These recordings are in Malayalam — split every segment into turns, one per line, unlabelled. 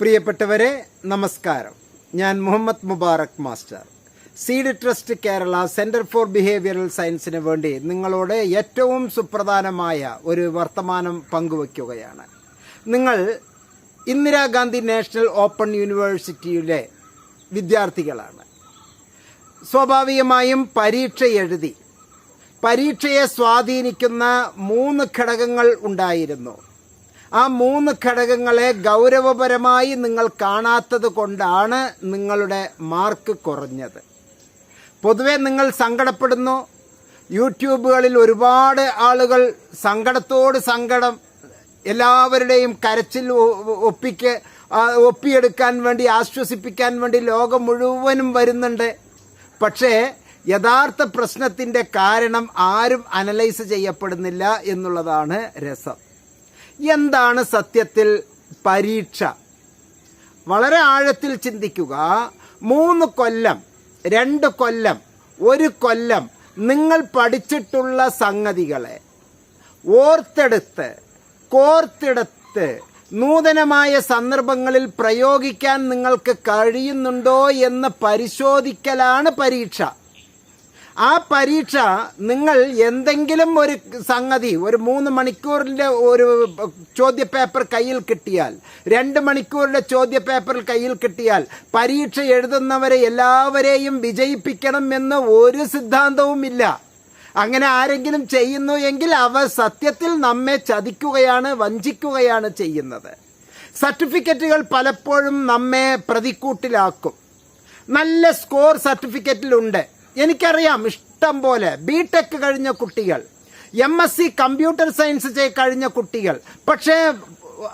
പ്രിയപ്പെട്ടവരെ നമസ്കാരം. ഞാൻ Muhammad Mubarak master. Seed trust Kerala centre for behavioural സയൻസിന് വേണ്ടി നിങ്ങളോട് ഏറ്റവും സുപ്രധാനമായ ഒരു വർത്തമാനം പങ്കുവയ്ക്കുകയാണ്. നിങ്ങൾ ഇന്ദിരാഗാന്ധി നാഷണൽ ഓപ്പൺ യൂണിവേഴ്സിറ്റിയിലെ വിദ്യാർത്ഥികളാണ്. സ്വാഭാവികമായും പരീക്ഷ എഴുതി പരീക്ഷയെ സ്വാധീനിക്കുന്ന മൂന്ന് ഘടകങ്ങൾ ഉണ്ടായിരുന്നു. ആ മൂന്ന് ഘടകങ്ങളെ ഗൗരവപരമായി നിങ്ങൾ കാണാത്തത് കൊണ്ടാണ് നിങ്ങളുടെ മാർക്ക് കുറഞ്ഞത്. പൊതുവെ നിങ്ങൾ സങ്കടപ്പെടുന്നു. യൂട്യൂബുകളിൽ ഒരുപാട് ആളുകൾ സങ്കടത്തോട് സങ്കടം എല്ലാവരുടെയും കരച്ചിൽ ഒപ്പിക്ക് ഒപ്പിയെടുക്കാൻ വേണ്ടി ആശ്വസിപ്പിക്കാൻ വേണ്ടി ലോകം മുഴുവനും വരുന്നുണ്ട്. പക്ഷേ യഥാർത്ഥ പ്രശ്നത്തിന്റെ കാരണം ആരും അനലൈസ് ചെയ്യപ്പെടുന്നില്ല എന്നുള്ളതാണ് രസം. എന്താണ് സത്യത്തിൽ പരീക്ഷ? വളരെ ആഴത്തിൽ ചിന്തിക്കുക. മൂന്ന് കൊല്ലം രണ്ട് കൊല്ലം ഒരു കൊല്ലം നിങ്ങൾ പഠിച്ചിട്ടുള്ള സംഗതികളെ ഓർത്തെടുത്ത് കോർത്തെടുത്ത് നൂതനമായ സന്ദർഭങ്ങളിൽ പ്രയോഗിക്കാൻ നിങ്ങൾക്ക് കഴിയുന്നുണ്ടോ എന്ന് പരിശോധിക്കലാണ് പരീക്ഷ. ആ പരീക്ഷ നിങ്ങൾ എന്തെങ്കിലും ഒരു സംഗതി ഒരു മൂന്ന് മണിക്കൂറിന്റെ ഒരു ചോദ്യ പേപ്പർ കയ്യിൽ കിട്ടിയാൽ രണ്ട് മണിക്കൂറിന്റെ ചോദ്യപേപ്പർ കയ്യിൽ കിട്ടിയാൽ പരീക്ഷ എഴുതുന്നവരെ എല്ലാവരെയും വിജയിപ്പിക്കണം എന്ന് ഒരു സിദ്ധാന്തവുമില്ല അങ്ങനെ ആരെങ്കിലും ചെയ്യുന്നു എങ്കിൽ അവർ സത്യത്തിൽ നമ്മെ ചതിക്കുകയാണ് വഞ്ചിക്കുകയാണ് ചെയ്യുന്നത്. സർട്ടിഫിക്കറ്റുകൾ പലപ്പോഴും നമ്മെ പ്രതിക്കൂട്ടിലാക്കും. നല്ല സ്കോർ സർട്ടിഫിക്കറ്റിലുണ്ട്. എനിക്കറിയാം ഇഷ്ടം പോലെ ബി ടെക് കഴിഞ്ഞ കുട്ടികൾ. M S C computer science കഴിഞ്ഞ കുട്ടികൾ. പക്ഷേ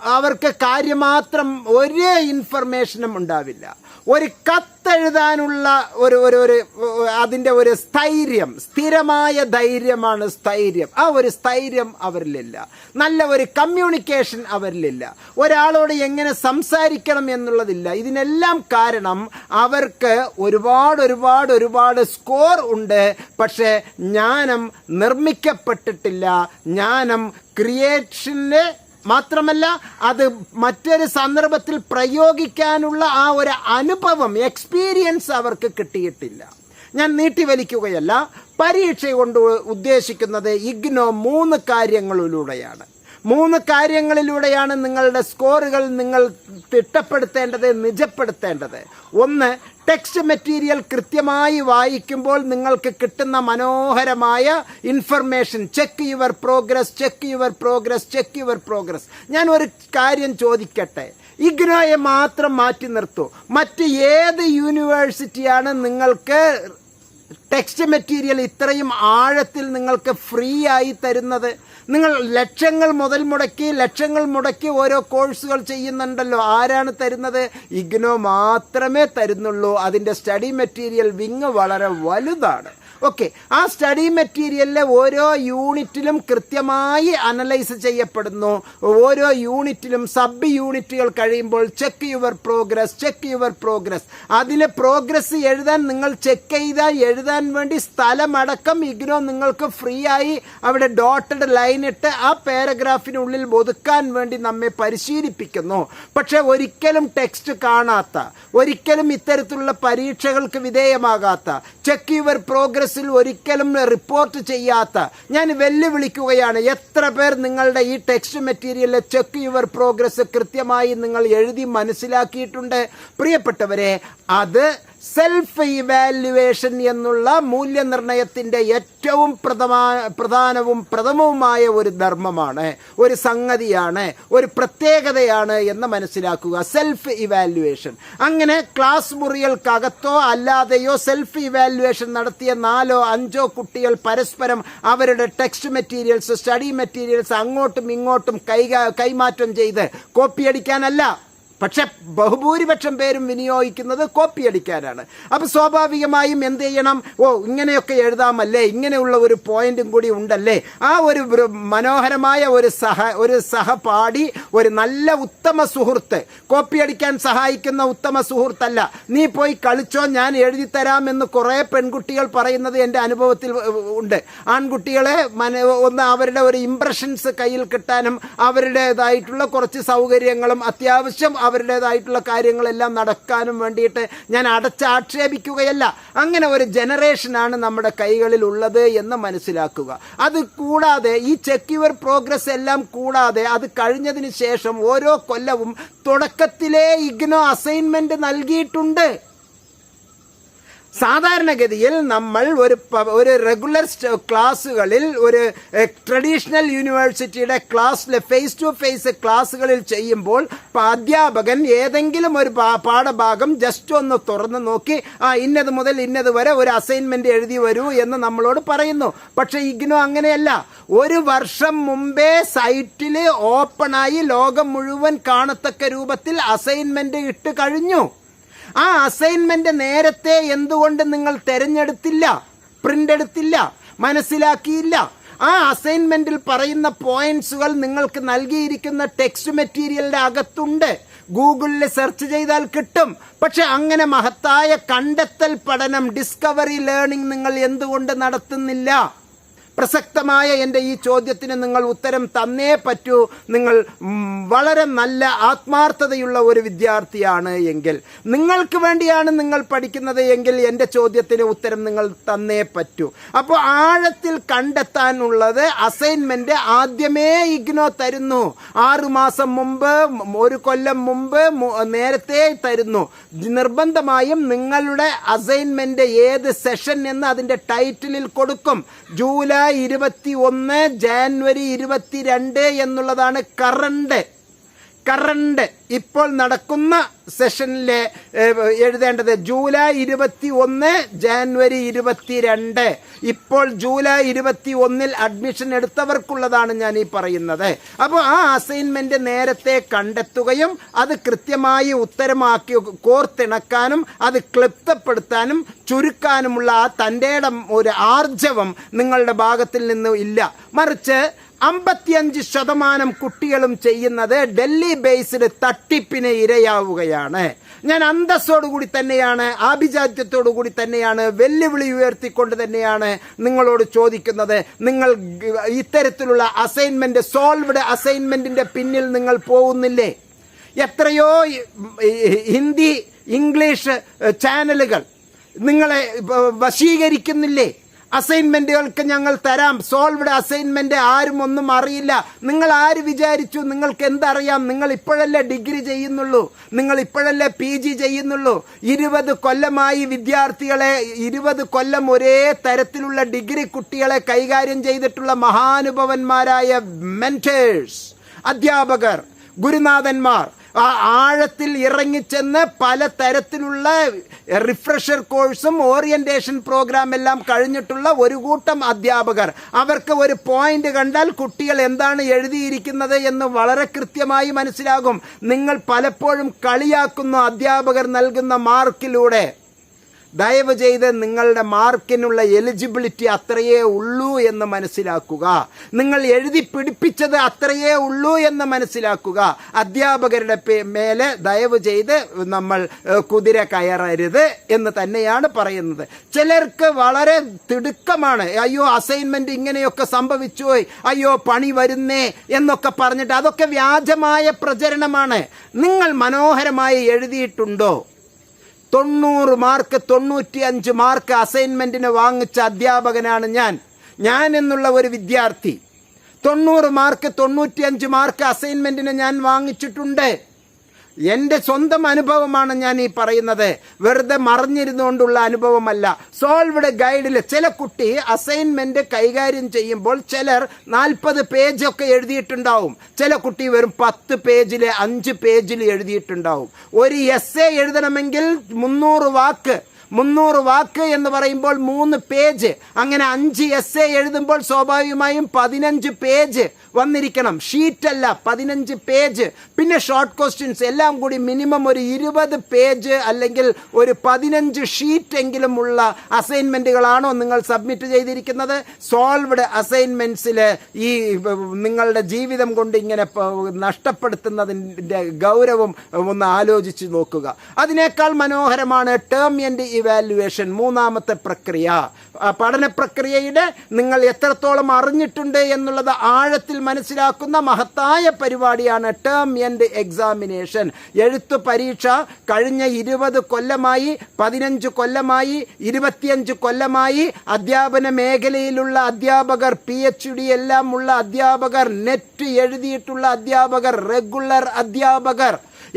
അവർക്ക് കാര്യമാത്രം ഒരേ ഇൻഫർമേഷനും ഉണ്ടാവില്ല. ഒരു കത്തെഴുതാനുള്ള ഒരു ഒരു ഒരു അതിന്റെ ഒരു സ്ഥൈര്യം സ്ഥിരമായ ധൈര്യമാണ് സ്ഥൈര്യം. ആ ഒരു സ്ഥൈര്യം അവരിലില്ല. നല്ല ഒരു കമ്മ്യൂണിക്കേഷൻ അവരിലില്ല. ഒരാളോട് എങ്ങനെ സംസാരിക്കണം എന്നുള്ളതില്ല. ഇതിനെല്ലാം കാരണം അവർക്ക് ഒരുപാട് ഒരുപാട് ഒരുപാട് സ്കോർ ഉണ്ട്. പക്ഷേ ജ്ഞാനം നിർമ്മിക്കപ്പെട്ടിട്ടില്ല. ജ്ഞാനം ക്രിയേഷന് മാത്രമല്ല അത് മറ്റൊരു സന്ദർഭത്തിൽ പ്രയോഗിക്കാനുള്ള ആ ഒരു അനുഭവം എക്സ്പീരിയൻസ് അവർക്ക് കിട്ടിയിട്ടില്ല. ഞാൻ നീട്ടിവലിക്കുകയല്ല പരീക്ഷ കൊണ്ട് ഉദ്ദേശിക്കുന്നത് ഇഗ്നോ മൂന്ന് കാര്യങ്ങളിലൂടെയാണ്. മൂന്ന് കാര്യങ്ങളിലൂടെയാണ് നിങ്ങളുടെ സ്കോറുകൾ നിങ്ങൾ തിട്ടപ്പെടുത്തേണ്ടത് നിജപ്പെടുത്തേണ്ടത്. ഒന്ന് ടെക്സ്റ്റ് മെറ്റീരിയൽ കൃത്യമായി വായിക്കുമ്പോൾ നിങ്ങൾക്ക് കിട്ടുന്ന മനോഹരമായ information. Check your progress check your progress check your progress. ഞാൻ ഒരു കാര്യം ചോദിക്കട്ടെ? ഇഗ്നോയെ മാത്രം മാറ്റി നിർത്തൂ. മറ്റ് ഏത് യൂണിവേഴ്സിറ്റിയാണ് നിങ്ങൾക്ക് ടെക്സ്റ്റ് മെറ്റീരിയൽ ഇത്രയും ആഴത്തിൽ നിങ്ങൾക്ക് ഫ്രീ ആയി തരുന്നത്? നിങ്ങൾ ലക്ഷങ്ങൾ മുതൽ മുടക്കി ലക്ഷങ്ങൾ മുടക്കി ഓരോ കോഴ്സുകൾ ചെയ്യുന്നുണ്ടല്ലോ. ആരാണ് തരുന്നത്? ഇഗ്നോ മാത്രമേ തരുന്നുള്ളൂ. അതിന്റെ സ്റ്റഡി മെറ്റീരിയൽ വിങ് വളരെ വലുതാണ്. ഓക്കെ ആ സ്റ്റഡി മെറ്റീരിയലിലെ ഓരോ യൂണിറ്റിലും കൃത്യമായി അനലൈസ് ചെയ്യപ്പെടുന്നു. ഓരോ യൂണിറ്റിലും സബ് യൂണിറ്റുകൾ കഴിയുമ്പോൾ check your progress check your progress അതിലെ പ്രോഗ്രസ് എഴുതാൻ നിങ്ങൾ ചെക്ക് ചെയ്താൽ എഴുതാൻ വേണ്ടി സ്ഥലമടക്കം ഇഗ്നോ നിങ്ങൾക്ക് ഫ്രീ ആയി അവിടെ ഡോട്ടഡ് ലൈൻ ഇട്ട് ആ പാരഗ്രാഫിനുള്ളിൽ ഒതുക്കാൻ വേണ്ടി നമ്മെ പരിശീലിപ്പിക്കുന്നു. പക്ഷെ ഒരിക്കലും ടെക്സ്റ്റ് കാണാത്ത ഒരിക്കലും ഇത്തരത്തിലുള്ള പരീക്ഷകൾക്ക് വിധേയമാകാത്ത ചെക്ക് യുവർ പ്രോഗ്രസ്സിൽ ഒരിക്കലും റിപ്പോർട്ട് ചെയ്യാത്ത ഞാൻ വെല്ലുവിളിക്കുകയാണ് എത്ര പേർ നിങ്ങളുടെ ഈ ടെക്സ്റ്റ് മെറ്റീരിയലിലെ ചെക്ക് യുവർ പ്രോഗ്രസ് കൃത്യമായി നിങ്ങൾ എഴുതി മനസ്സിലാക്കിയിട്ടുണ്ട്? പ്രിയപ്പെട്ടവരെ അത് സെൽഫ് ഇവാലുവേഷൻ എന്നുള്ള മൂല്യനിർണയത്തിന്റെ ഏറ്റവും പ്രഥമാ പ്രധാനവും പ്രഥമവുമായ ഒരു ധർമ്മമാണ് ഒരു സംഗതിയാണ് ഒരു പ്രത്യേകതയാണ് എന്ന് മനസ്സിലാക്കുക. സെൽഫ് ഇവാലുവേഷൻ അങ്ങനെ ക്ലാസ് മുറികൾക്കകത്തോ അല്ലാതെയോ സെൽഫ് ഇവാലുവേഷൻ നടത്തിയ നാലോ അഞ്ചോ കുട്ടികൾ പരസ്പരം അവരുടെ ടെക്സ്റ്റ് മെറ്റീരിയൽസ് സ്റ്റഡി മെറ്റീരിയൽസ് അങ്ങോട്ടും ഇങ്ങോട്ടും കൈ കൈമാറ്റം ചെയ്ത് കോപ്പിയടിക്കാനല്ല പക്ഷെ ബഹുഭൂരിപക്ഷം പേരും വിനിയോഗിക്കുന്നത് കോപ്പി അടിക്കാനാണ് അപ്പം സ്വാഭാവികമായും എന്ത് ചെയ്യണം? ഓ ഇങ്ങനെയൊക്കെ എഴുതാമല്ലേ? ഇങ്ങനെയുള്ള ഒരു പോയിന്റും കൂടി ഉണ്ടല്ലേ? ആ ഒരു മനോഹരമായ ഒരു സഹ ഒരു സഹപാഠി ഒരു നല്ല ഉത്തമ സുഹൃത്ത് കോപ്പി അടിക്കാൻ സഹായിക്കുന്ന ഉത്തമ സുഹൃത്തല്ല. നീ പോയി കളിച്ചോ ഞാൻ എഴുതി തരാം എന്ന് കുറേ പെൺകുട്ടികൾ പറയുന്നത് എന്റെ അനുഭവത്തിൽ ഉണ്ട്. ആൺകുട്ടികളെ മന ഒന്ന് അവരുടെ ഒരു ഇംപ്രഷൻസ് കയ്യിൽ കിട്ടാനും അവരുടേതായിട്ടുള്ള കുറച്ച് സൗകര്യങ്ങളും അത്യാവശ്യം അവരുടേതായിട്ടുള്ള കാര്യങ്ങളെല്ലാം നടക്കാനും വേണ്ടിയിട്ട് ഞാൻ അടച്ചാക്ഷേപിക്കുകയല്ല. അങ്ങനെ ഒരു ജനറേഷനാണ് നമ്മുടെ കൈകളിൽ ഉള്ളത് എന്ന് മനസ്സിലാക്കുക. അത് കൂടാതെ ഈ ചെക്ക് യുവർ പ്രോഗ്രസ് എല്ലാം കൂടാതെ അത് കഴിഞ്ഞതിന് ശേഷം ഓരോ കൊല്ലവും തുടക്കത്തിലേ ഇഗ്നോ അസൈൻമെന്റ് നൽകിയിട്ടുണ്ട്. സാധാരണഗതിയിൽ നമ്മൾ ഒരു ഒരു റെഗുലർ ക്ലാസ്സുകളിൽ ഒരു ട്രഡീഷണൽ യൂണിവേഴ്സിറ്റിയുടെ ക്ലാസ്സിലെ ഫേസ് ടു ഫേസ് ക്ലാസ്സുകളിൽ ചെയ്യുമ്പോൾ അധ്യാപകൻ ഏതെങ്കിലും ഒരു പാഠഭാഗം ജസ്റ്റ് ഒന്ന് തുറന്ന് നോക്കി ആ ഇന്നത് മുതൽ ഇന്നത് വരെ ഒരു അസൈൻമെന്റ് എഴുതി വരൂ എന്ന് നമ്മളോട് പറയുന്നു. പക്ഷെ ഇഗ്നോ അങ്ങനെയല്ല. ഒരു വർഷം മുമ്പേ സൈറ്റിൽ ഓപ്പണായി ലോകം മുഴുവൻ കാണത്തക്ക രൂപത്തിൽ അസൈൻമെന്റ് ഇട്ട് കഴിഞ്ഞു. ആ അസൈൻമെന്റ് നേരത്തെ എന്തുകൊണ്ട് നിങ്ങൾ തെരഞ്ഞെടുത്തില്ല? പ്രിന്റ് എടുത്തില്ല? മനസ്സിലാക്കിയില്ല? ആ അസൈൻമെന്റിൽ പറയുന്ന പോയിന്റ്സുകൾ നിങ്ങൾക്ക് നൽകിയിരിക്കുന്ന ടെക്സ്റ്റ് മെറ്റീരിയലിന്റെ അകത്തുണ്ട്. ഗൂഗിളിൽ സെർച്ച് ചെയ്താൽ കിട്ടും. പക്ഷെ അങ്ങനെ മഹത്തായ കണ്ടെത്തൽ പഠനം ഡിസ്കവറി ലേണിംഗ് നിങ്ങൾ എന്തുകൊണ്ട് നടത്തുന്നില്ല? പ്രസക്തമായ എന്റെ ഈ ചോദ്യത്തിന് നിങ്ങൾ ഉത്തരം തന്നേ പറ്റൂ. നിങ്ങൾ വളരെ നല്ല ആത്മാർത്ഥതയുള്ള ഒരു വിദ്യാർത്ഥിയാണ് എങ്കിൽ. നിങ്ങൾക്ക് വേണ്ടിയാണ് നിങ്ങൾ പഠിക്കുന്നത് എങ്കിൽ എന്റെ ചോദ്യത്തിന് ഉത്തരം നിങ്ങൾ തന്നേ പറ്റൂ. അപ്പോൾ ആഴത്തിൽ കണ്ടെത്താനുള്ളത് അസൈൻമെന്റ് ആദ്യമേ ഇഗ്നോ തരുന്നു. ആറുമാസം മുമ്പ് ഒരു കൊല്ലം മുമ്പ് നേരത്തെ തരുന്നു. നിർബന്ധമായും നിങ്ങളുടെ അസൈൻമെന്റ് ഏത് സെഷൻ എന്ന് അതിന്റെ ടൈറ്റിലിൽ കൊടുക്കും. ജൂലൈ ഇരുപത്തി ഒന്ന് ജാനുവരി ഇരുപത്തിരണ്ട് എന്നുള്ളതാണ് കറണ്ട് കറണ്ട് ഇപ്പോൾ നടക്കുന്ന സെഷനിലെ ഏഹ്, എഴുതേണ്ടത് ജൂലൈ ഇരുപത്തി ഒന്ന് ജാനുവരി ഇരുപത്തിരണ്ട്. ഇപ്പോൾ ജൂലൈ ഇരുപത്തി ഒന്നിൽ അഡ്മിഷൻ എടുത്തവർക്കുള്ളതാണ് ഞാൻ ഈ പറയുന്നത്. അപ്പോൾ ആ അസൈൻമെന്റ് നേരത്തെ കണ്ടെത്തുകയും അത് കൃത്യമായി ഉത്തരമാക്കി കോർത്തിണക്കാനും അത് ക്ലിപ്തപ്പെടുത്താനും ചുരുക്കാനുമുള്ള ആ തന്റെ ഒരു ആർജവം നിങ്ങളുടെ ഭാഗത്തിൽ നിന്ന് ഇല്ല. മറിച്ച് അമ്പത്തിയഞ്ച് ശതമാനം കുട്ടികളും ചെയ്യുന്നത് ഡൽഹി ബേസ്ഡ് തട്ടിപ്പിന് ഇരയാവുകയാണ്. ഞാൻ അന്തസ്സോടുകൂടി തന്നെയാണ് ആഭിജാത്യത്തോടുകൂടി തന്നെയാണ് വെല്ലുവിളി ഉയർത്തിക്കൊണ്ട് തന്നെയാണ് നിങ്ങളോട് ചോദിക്കുന്നത്. നിങ്ങൾ ഇത്തരത്തിലുള്ള അസൈൻമെന്റ് സോൾവ്ഡ് അസൈൻമെന്റിന്റെ പിന്നിൽ നിങ്ങൾ പോകുന്നില്ലേ? എത്രയോ ഹിന്ദി ഇംഗ്ലീഷ് ചാനലുകൾ നിങ്ങളെ വശീകരിക്കുന്നില്ലേ? അസൈൻമെന്റുകൾക്ക് ഞങ്ങൾ തരാം. സോൾവ്ഡ് അസൈൻമെന്റ് ആരും ഒന്നും അറിയില്ല. നിങ്ങൾ ആര് വിചാരിച്ചു? നിങ്ങൾക്ക് എന്തറിയാം? നിങ്ങൾ ഇപ്പോഴല്ലേ ഡിഗ്രി ചെയ്യുന്നുള്ളൂ. നിങ്ങൾ ഇപ്പോഴല്ലേ പി ജി ചെയ്യുന്നുള്ളൂ. ഇരുപത് കൊല്ലമായി വിദ്യാർത്ഥികളെ ഇരുപത് കൊല്ലം ഒരേ തരത്തിലുള്ള ഡിഗ്രി കുട്ടികളെ കൈകാര്യം ചെയ്തിട്ടുള്ള മഹാനുഭവന്മാരായ മെന്റേഴ്സ് അധ്യാപകർ ഗുരുനാഥന്മാർ ആ ആഴത്തിൽ ഇറങ്ങിച്ചെന്ന് പല തരത്തിലുള്ള റിഫ്രഷർ കോഴ്സും ഓറിയന്റേഷൻ പ്രോഗ്രാം എല്ലാം കഴിഞ്ഞിട്ടുള്ള ഒരു കൂട്ടം അധ്യാപകർ. അവർക്ക് ഒരു പോയിന്റ് കണ്ടാൽ കുട്ടികൾ എന്താണ് എഴുതിയിരിക്കുന്നത് എന്ന് വളരെ കൃത്യമായി മനസ്സിലാകും. നിങ്ങൾ പലപ്പോഴും കളിയാക്കുന്ന അധ്യാപകർ നൽകുന്ന മാർക്കിലൂടെ. ദയവ് ചെയ്ത് നിങ്ങളുടെ മാർക്കിനുള്ള എലിജിബിലിറ്റി അത്രയേ ഉള്ളൂ എന്ന് മനസ്സിലാക്കുക. നിങ്ങൾ എഴുതി പിടിപ്പിച്ചത് അത്രയേ ഉള്ളൂ എന്ന് മനസ്സിലാക്കുക. അധ്യാപകരുടെ മേലെ ദയവ് ചെയ്ത് നമ്മൾ കുതിര കയറരുത് എന്ന് തന്നെയാണ് പറയുന്നത്. ചിലർക്ക് വളരെ തിടുക്കമാണ്. അയ്യോ അസൈൻമെന്റ് ഇങ്ങനെയൊക്കെ സംഭവിച്ചു അയ്യോ പണി വരുന്നേ എന്നൊക്കെ പറഞ്ഞിട്ട് അതൊക്കെ വ്യാജമായ പ്രചരണമാണ്. നിങ്ങൾ മനോഹരമായി എഴുതിയിട്ടുണ്ടോ? തൊണ്ണൂറ് മാർക്ക് തൊണ്ണൂറ്റി അഞ്ച് മാർക്ക് അസൈൻമെന്റിന് വാങ്ങിച്ച അധ്യാപകനാണ് ഞാൻ. ഞാൻ എന്നുള്ള ഒരു വിദ്യാർത്ഥി. തൊണ്ണൂറ് മാർക്ക് തൊണ്ണൂറ്റി അഞ്ച് മാർക്ക് അസൈൻമെന്റിന് ഞാൻ വാങ്ങിച്ചിട്ടുണ്ട്. എന്റെ സ്വന്തം അനുഭവമാണ് ഞാൻ ഈ പറയുന്നത്. വെറുതെ മറിഞ്ഞിരുന്നുകൊണ്ടുള്ള അനുഭവമല്ല. സോൾവ്ഡ് ഗൈഡിൽ ചില കുട്ടി അസൈൻമെന്റ് കൈകാര്യം ചെയ്യുമ്പോൾ ചിലർ നാൽപ്പത് പേജൊക്കെ എഴുതിയിട്ടുണ്ടാവും. ചില കുട്ടി വെറും പത്ത് പേജിൽ അഞ്ച് പേജിൽ എഴുതിയിട്ടുണ്ടാവും. ഒരു എസ് എഴുതണമെങ്കിൽ മുന്നൂറ് വാക്ക് മുന്നൂറ് വാക്ക് എന്ന് പറയുമ്പോൾ മൂന്ന് പേജ്. അങ്ങനെ അഞ്ച് എസ് എ എഴുതുമ്പോൾ സ്വാഭാവികമായും പതിനഞ്ച് പേജ് വന്നിരിക്കണം. ഷീറ്റ് അല്ല പതിനഞ്ച് പേജ്. പിന്നെ ഷോർട്ട് ക്വസ്റ്റ്യൻസ് എല്ലാം കൂടി മിനിമം ഒരു ഇരുപത് പേജ് അല്ലെങ്കിൽ ഒരു പതിനഞ്ച് ഷീറ്റ് എങ്കിലും ഉള്ള അസൈൻമെന്റുകളാണോ നിങ്ങൾ സബ്മിറ്റ് ചെയ്തിരിക്കുന്നത്? സോൾവ്ഡ് അസൈൻമെന്റ്സിൽ ഈ നിങ്ങളുടെ ജീവിതം കൊണ്ട് ഇങ്ങനെ നഷ്ടപ്പെടുത്തുന്നതിന്റെ ഗൗരവം ഒന്ന് ആലോചിച്ച് നോക്കുക. അതിനേക്കാൾ മനോഹരമാണ് ടേം ആൻഡ് ഇവാലുവേഷൻ മൂന്നാമത്തെ പ്രക്രിയ. പഠന പ്രക്രിയയുടെ നിങ്ങൾ എത്രത്തോളം അറിഞ്ഞിട്ടുണ്ട് എന്നുള്ളത് ആഴത്തിൽ മനസ്സിലാക്കുന്ന മഹത്തായ പരിപാടിയാണ് ടേം എൻഡ് എക്സാമിനേഷൻ എഴുത്തു പരീക്ഷ കഴിഞ്ഞ ഇരുപത് കൊല്ലമായി പതിനഞ്ച് കൊല്ലമായി ഇരുപത്തിയഞ്ച് കൊല്ലമായി അധ്യാപന മേഖലയിലുള്ള അധ്യാപകർ പി എച്ച് ഡി എല്ലാം ഉള്ള അധ്യാപകർ നെറ്റ് എഴുതിയിട്ടുള്ള അധ്യാപകർ റെഗുലർ അധ്യാപകർ.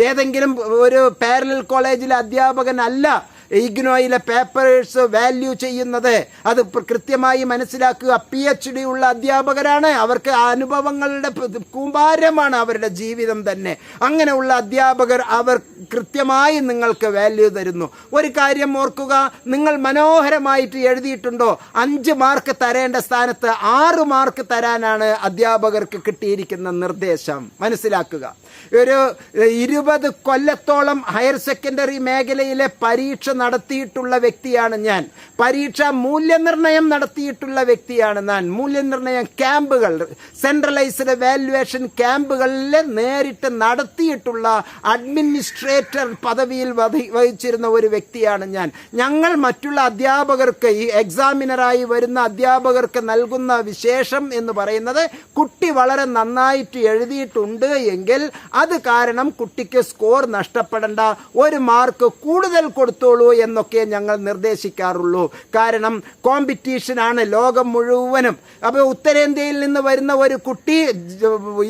ഏതെങ്കിലും ഒരു പാരലൽ കോളേജിലെ അധ്യാപകനല്ല ഇഗ്നോയിലെ പേപ്പേഴ്സ് വാല്യൂ ചെയ്യുന്നത്. അത് കൃത്യമായി മനസ്സിലാക്കുക. പി എച്ച് ഡി ഉള്ള അധ്യാപകരാണ്. അവർക്ക് അനുഭവങ്ങളുടെ കൂമ്പാരമാണ് അവരുടെ ജീവിതം തന്നെ. അങ്ങനെയുള്ള അധ്യാപകർ അവർ കൃത്യമായി നിങ്ങൾക്ക് വാല്യൂ തരുന്നു. ഒരു കാര്യം ഓർക്കുക. നിങ്ങൾ മനോഹരമായിട്ട് എഴുതിയിട്ടുണ്ടോ? അഞ്ച് മാർക്ക് തരേണ്ട സ്ഥാനത്ത് ആറ് മാർക്ക് തരാനാണ് അധ്യാപകർക്ക് കിട്ടിയിരിക്കുന്ന നിർദ്ദേശം. മനസ്സിലാക്കുക. ഒരു ഇരുപത് കൊല്ലത്തോളം ഹയർ സെക്കൻഡറി മേഖലയിലെ പരീക്ഷ നടത്തിയിട്ടുള്ള വ്യക്തിയാണ് ഞാൻ. പരീക്ഷ മൂല്യനിർണയം നടത്തിയിട്ടുള്ള വ്യക്തിയാണ് ഞാൻ. മൂല്യനിർണയ ക്യാമ്പുകൾ സെൻട്രലൈസ്ഡ് വാല്യുവേഷൻ ക്യാമ്പുകളിൽ നേരിട്ട് നടത്തിയിട്ടുള്ള അഡ്മിനിസ്ട്രേറ്റർ പദവിയിൽ വഹിച്ചിരുന്ന ഒരു വ്യക്തിയാണ് ഞാൻ. ഞങ്ങൾ മറ്റുള്ള അധ്യാപകർക്ക് ഈ എക്സാമിനറായി വരുന്ന അധ്യാപകർക്ക് നൽകുന്ന വിശേഷം എന്ന് പറയുന്നത് കുട്ടി വളരെ നന്നായിട്ട് എഴുതിയിട്ടുണ്ട് എങ്കിൽ അത് കാരണം കുട്ടിക്ക് സ്കോർ നഷ്ടപ്പെടേണ്ട. ഒരു മാർക്ക് കൂടുതൽ കൊടുത്തോളൂ എന്നൊക്കെ ഞങ്ങൾ നിർദ്ദേശിക്കാറുള്ളൂ. കാരണം കോമ്പറ്റീഷനാണ് ലോകം മുഴുവനും. അപ്പോൾ ഉത്തരേന്ത്യയിൽ നിന്ന് വരുന്ന ഒരു കുട്ടി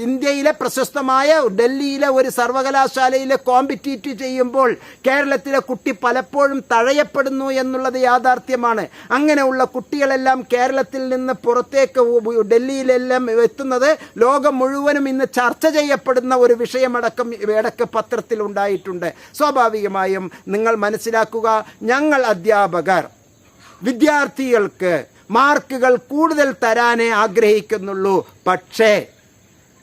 ഇന്ത്യയിലെ പ്രശസ്തമായ ഡൽഹിയിലെ ഒരു സർവകലാശാലയിലെ കോമ്പറ്റീറ്റ് ചെയ്യുമ്പോൾ കേരളത്തിലെ കുട്ടി പലപ്പോഴും തഴയപ്പെടുന്നു എന്നുള്ളത് യാഥാർത്ഥ്യമാണ്. അങ്ങനെയുള്ള കുട്ടികളെല്ലാം കേരളത്തിൽ നിന്ന് പുറത്തേക്ക് ഡൽഹിയിലെല്ലാം എത്തുന്നത് ലോകം മുഴുവനും ഇന്ന് ചർച്ച ചെയ്യപ്പെടുന്ന ഒരു വിഷയമടക്കം ഇടയ്ക്ക് പത്രത്തിൽ ഉണ്ടായിട്ടുണ്ട്. സ്വാഭാവികമായും നിങ്ങൾ മനസ്സിലാക്കുക ഞങ്ങൾ അധ്യാപകർ. വിദ്യാർത്ഥികൾക്ക് മാർക്കുകൾ കൂടുതൽ തരാനേ ആഗ്രഹിക്കുന്നുള്ളൂ. പക്ഷേ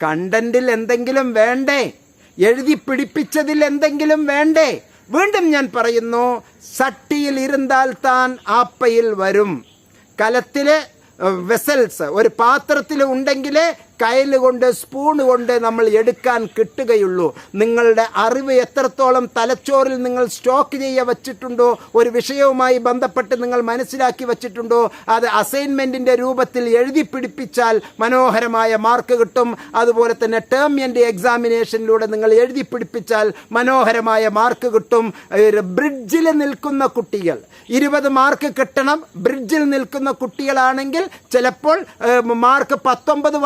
കണ്ടന്റിൽ എന്തെങ്കിലും വേണ്ടേ? എഴുതി പിടിപ്പിച്ചതിൽ എന്തെങ്കിലും വേണ്ടേ? വീണ്ടും ഞാൻ പറയുന്നു സട്ടിയിൽ ഇരുന്നാൽ താൻ ആപ്പയിൽ വരും. കലത്തിലെ വെസൽസ് ഒരു പാത്രത്തിൽ ഉണ്ടെങ്കിലേ കയ്യിൽ കൊണ്ട് സ്പൂൺ കൊണ്ട് നമ്മൾ എടുക്കാൻ കിട്ടുകയുള്ളൂ. നിങ്ങളുടെ അറിവ് എത്രത്തോളം തലച്ചോറിൽ നിങ്ങൾ സ്റ്റോക്ക് ചെയ്യ വച്ചിട്ടുണ്ടോ ഒരു വിഷയവുമായി ബന്ധപ്പെട്ട് നിങ്ങൾ മനസ്സിലാക്കി വച്ചിട്ടുണ്ടോ അത് അസൈൻമെന്റിന്റെ രൂപത്തിൽ എഴുതി പിടിപ്പിച്ചാൽ മനോഹരമായ മാർക്ക് കിട്ടും. അതുപോലെ തന്നെ ടേം എന്റെ എക്സാമിനേഷനിലൂടെ നിങ്ങൾ എഴുതി പിടിപ്പിച്ചാൽ മനോഹരമായ മാർക്ക് കിട്ടും. ബ്രിഡ്ജിൽ നിൽക്കുന്ന കുട്ടികൾ ഇരുപത് മാർക്ക് കിട്ടണം. ബ്രിഡ്ജിൽ നിൽക്കുന്ന കുട്ടികളാണെങ്കിൽ ചിലപ്പോൾ മാർക്ക് പത്തൊമ്പത്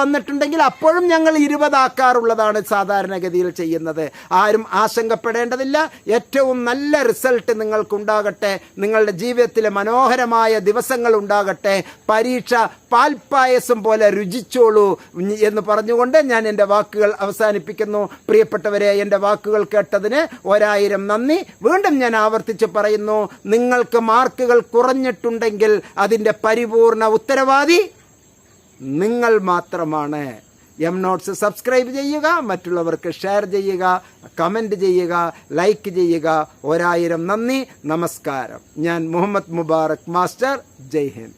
വന്നിട്ടുണ്ടെങ്കിൽ അപ്പോഴും ഞങ്ങൾ ഇരുപതാക്കാറുള്ളതാണ് സാധാരണഗതിയിൽ ചെയ്യുന്നത്. ആരും ആശങ്കപ്പെടേണ്ടതില്ല. ഏറ്റവും നല്ല റിസൾട്ട് നിങ്ങൾക്കുണ്ടാകട്ടെ. നിങ്ങളുടെ ജീവിതത്തിലെ മനോഹരമായ ദിവസങ്ങൾ ഉണ്ടാകട്ടെ. പരീക്ഷ പാൽപ്പായസം പോലെ രുചിച്ചോളൂ എന്ന് പറഞ്ഞുകൊണ്ട് ഞാൻ എന്റെ വാക്കുകൾ അവസാനിപ്പിക്കുന്നു. പ്രിയപ്പെട്ടവരെ എന്റെ വാക്കുകൾ കേട്ടതിന് ഒരായിരം നന്ദി. വീണ്ടും ഞാൻ ആവർത്തിച്ച് പറയുന്നു നിങ്ങൾക്ക് മാർക്കുകൾ കുറഞ്ഞിട്ടുണ്ടെങ്കിൽ അതിന്റെ പരിപൂർണ ഉത്തരവാദി നിങ്ങൾ മാത്രമാണ് എം നോട്ട്സ് സബ്സ്ക്രൈബ് ചെയ്യുക മറ്റുള്ളവർക്ക് ഷെയർ ചെയ്യുക കമന്റ് ചെയ്യുക ലൈക്ക് ചെയ്യുക. ഒരായിരം നന്ദി നമസ്കാരം. ഞാൻ മുഹമ്മദ് മുബാറക് മാസ്റ്റർ ജയ് ഹിന്ദ്.